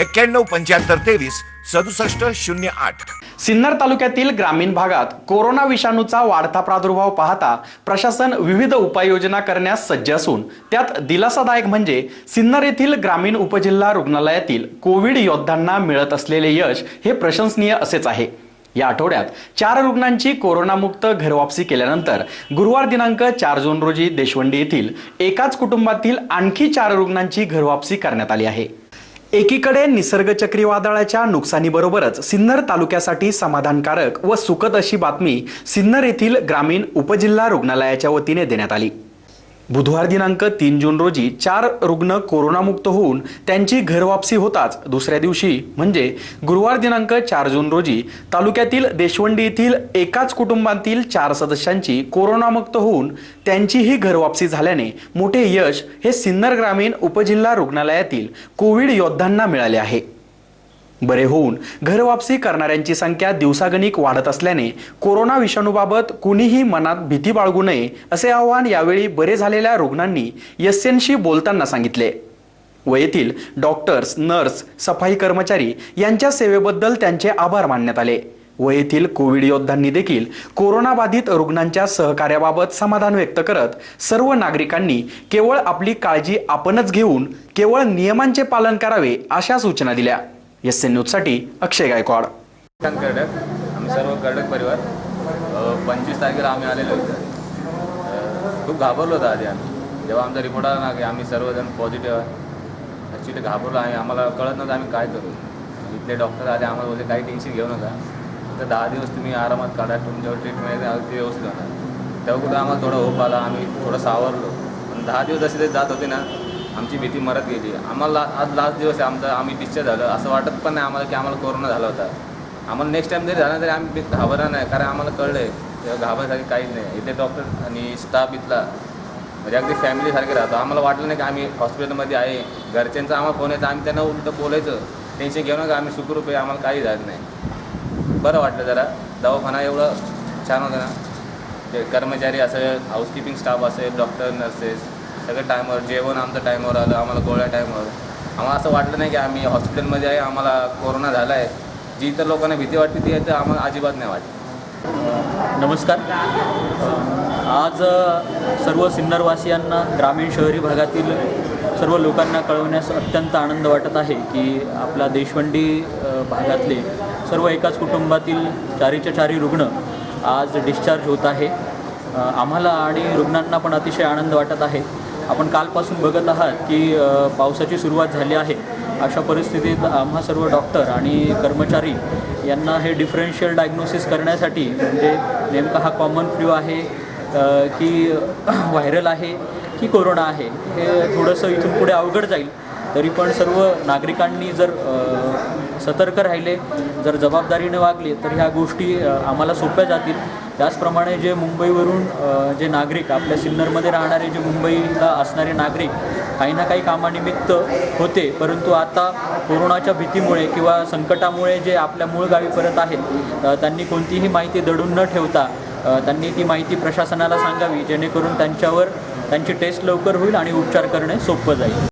एक्क्याण्णव पंच्याहत्तर तेवीस सदुसष्ट शून्य आठ. सिन्नर तालुक्यातील ग्रामीण भागात कोरोना विषाणूचा वाढता प्रादुर्भाव पाहता प्रशासन विविध उपाययोजना करण्यास सज्ज असून त्यात दिलासादायक म्हणजे सिन्नर येथील ग्रामीण उपजिल्हा रुग्णालयातील कोविड योद्धांना मिळत असलेले यश हे प्रशंसनीय असेच आहे. या आठवड्यात चार रुग्णांची कोरोनामुक्त घरवापसी केल्यानंतर गुरुवार दिनांक चार जून रोजी देशवंडी येथील एकाच कुटुंबातील आणखी चार रुग्णांची घरवापसी करण्यात आली आहे. एकीकडे निसर्ग चक्रीवादळाच्या नुकसानीबरोबरच सिन्नर तालुक्यासाठी समाधानकारक व सुखद अशी बातमी सिन्नर येथील ग्रामीण उपजिल्हा रुग्णालयाच्या वतीने देण्यात आली. बुधवार दिनांक तीन जून रोजी चार रुग्ण कोरोनामुक्त होऊन त्यांची घरवापसी होताच. दुसऱ्या दिवशी म्हणजे गुरुवार दिनांक चार जून रोजी तालुक्यातील देशवंडी येथील एकाच कुटुंबातील चार सदस्यांची कोरोनामुक्त होऊन त्यांचीही घरवापसी झाल्याने मोठे यश हे सिन्नर ग्रामीण उपजिल्हा रुग्णालयातील कोविड योद्धांना मिळाले आहे. बरे होऊन घरवापसी करणाऱ्यांची संख्या दिवसागणिक वाढत असल्याने कोरोना विषाणूबाबत कुणीही मनात भीती बाळगू नये असे आवाहन यावेळी बरे झालेल्या रुग्णांनी एसएनशी बोलताना सांगितले. व येथील डॉक्टर्स नर्स सफाई कर्मचारी यांच्या सेवेबद्दल त्यांचे आभार मानण्यात आले. व येथील कोविड योद्धांनी देखील कोरोनाबाधित रुग्णांच्या सहकार्याबाबत समाधान व्यक्त करत सर्व नागरिकांनी केवळ आपली काळजी आपणच घेऊन केवळ नियमांचे पालन करावे अशा सूचना दिल्या. एस एन न्यूजसाठी अक्षय गायकवाड. कर्डक. आम्ही सर्व कर्डक परिवार पंचवीस तारखेला आम्ही आलेलो होतो खूप घाबरलो होतो आधी आम्ही. जेव्हा आमचा रिपोर्ट आला ना की आम्ही सर्वजण पॉझिटिव्ह आहे. ॲक्च्युली घाबरलो आहे. आम्हाला कळत नव्हतं आम्ही काय करू. इथले डॉक्टर आले आम्हाला बोलले काही टेन्शन घेऊ नका. तर दहा दिवस तुम्ही आरामात काढा. तुमच्यावर ट्रीटमेंट आहे व्यवस्थित होणार. तेव्हा कुठं आम्हाला थोडा होप आला. आम्ही थोडं सावरलो. पण दहा दिवस जसे ते जात होते ना आमची भीती मरत गेली. आम्हाला आज लास्ट दिवस आहे आमचा आम्ही डिस्चार्ज झालं. असं वाटत पण नाही आम्हाला की आम्हाला कोरोना झाला होता. आम्हाला नेक्स्ट टाइम जरी झाला तरी आम्ही घाबरणार नाही कारण आम्हाला कळलं आहे घाबरण्यासाठी काहीच नाही. इथे डॉक्टर आणि स्टाफ इथला म्हणजे अगदी फॅमिलीसारखे राहतो. आम्हाला वाटलं नाही की आम्ही हॉस्पिटलमध्ये आहे. घरच्यांचा आम्हाला फोन यायचा. आम्ही त्यांना उलटं बोलायचं. टेन्शन घेऊ नका आम्ही सुखरूप आहे आम्हाला काही झालं नाही. बरं वाटलं जरा. दवाखाना एवढं छान होतं ना. ते कर्मचारी असेल हाऊसकीपिंग स्टाफ असेल डॉक्टर नर्सेस सगळं टायमावर जेवण आमचं टायमावर आलं आम्हाला गोळ्या टायमावर आम्हाला असं वाटलं नाही की आम्ही हॉस्पिटलमध्ये आहे आम्हाला कोरोना झाला आहे जी इतर लोकांना भीती वाटते ती तर आम्हाला अजिबात नाही वाटत. नमस्कार. आज सर्व सिन्नरवासियांना ग्रामीण शहरी भागातील सर्व लोकांना कळवण्यास अत्यंत आनंद वाटत आहे की आपला देशवंडी भागातले सर्व एकाच कुटुंबातील चारीच्या चारी रुग्ण आज डिस्चार्ज होत आहे. आम्हाला आणि रुग्णांना पण अतिशय आनंद वाटत आहे. आपण कालपासून बघत आहात की पावसाची सुरुवात झाली आहे. अशा परिस्थितीत आम्हा सर्व डॉक्टर आणि कर्मचारी यांना हे डिफरन्शियल डायग्नोसिस करण्यासाठी म्हणजे नेमका हा कॉमन फ्लू आहे की व्हायरल आहे की कोरोना आहे हे थोडंसं इथून पुढे अवघड जाईल. तरी पण सर्व नागरिकांनी जर सतर्क राहिले जर जबाबदारीने वागले तर ह्या गोष्टी आम्हाला सोप्या जातील. त्याचप्रमाणे जे मुंबईवरून जे नागरिक आपल्या सिन्नरमध्ये राहणारे जे मुंबईला असणारे नागरिक काही ना काही कामानिमित्त होते परंतु आता कोरोनाच्या भीतीमुळे किंवा संकटामुळे जे आपल्या मूळ गावी परत आहेत त्यांनी कोणतीही माहिती दडून न ठेवता त्यांनी ती माहिती प्रशासनाला सांगावी जेणेकरून त्यांच्यावर त्यांची टेस्ट लवकर होईल आणि उपचार करणे सोपं जाईल.